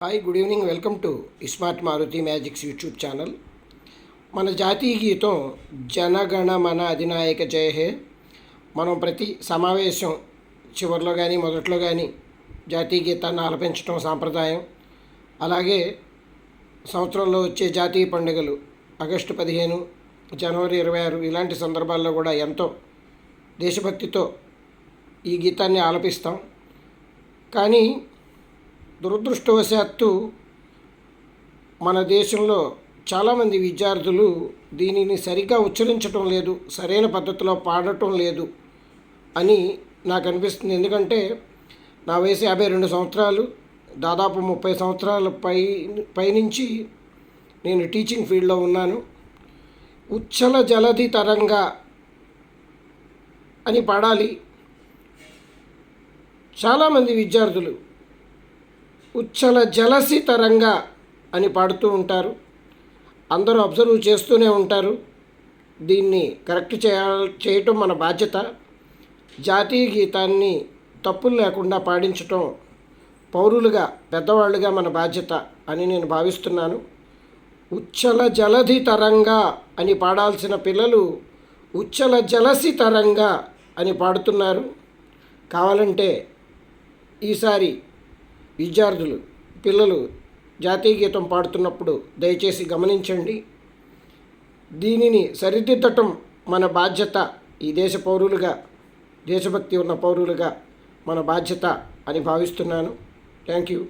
Hi good evening welcome to ismart Maruthi magics YouTube channel మన జాతీయ గీతం జనగణ మన అధినాయక జయ హే. మనం ప్రతి సమావేశం చివరిలో కానీ మొదట్లో కానీ జాతీయ గీతాన్ని ఆలపించడం సాంప్రదాయం. అలాగే సంవత్సరంలో వచ్చే జాతీయ పండుగలు ఆగస్టు పదిహేను జనవరి ఇరవై ఆరు ఇలాంటి సందర్భాల్లో కూడా ఎంతో దేశభక్తితో ఈ గీతాన్ని ఆలపిస్తాం. కానీ దురదృష్టవశాత్తు మన దేశంలో చాలామంది విద్యార్థులు దీనిని సరిగ్గా ఉచ్చరించటం లేదు సరైన పద్ధతిలో పాడటం లేదు అని నాకు అనిపిస్తుంది. ఎందుకంటే నా వయసు యాభై రెండు సంవత్సరాలు దాదాపు ముప్పై సంవత్సరాల పై పైనుంచి నేను టీచింగ్ ఫీల్డ్లో ఉన్నాను. ఉచ్చల జలధి తరంగా అని పాడాలి. చాలామంది విద్యార్థులు ఉచ్చల జలసి తరంగా అని పాడుతూ ఉంటారు. అందరూ అబ్జర్వ్ చేస్తూనే ఉంటారు. దీన్ని కరెక్ట్ చేయ చేయటం మన బాధ్యత. జాతీయ గీతాన్ని తప్పులు లేకుండా పాడించటం పౌరులుగా పెద్దవాళ్ళుగా మన బాధ్యత అని నేను భావిస్తున్నాను. ఉచ్చల జలధి తరంగా అని పాడాల్సిన పిల్లలు ఉచ్చల జలసి తరంగా అని పాడుతున్నారు. కావాలంటే ఈసారి విద్యార్థులు పిల్లలు జాతీయ గీతం పాడుతున్నప్పుడు దయచేసి గమనించండి. దీనిని సరిదిద్దటం మన బాధ్యత. ఈ దేశ పౌరులుగా దేశభక్తి ఉన్న పౌరులుగా మన బాధ్యత అని భావిస్తున్నాను. Thank you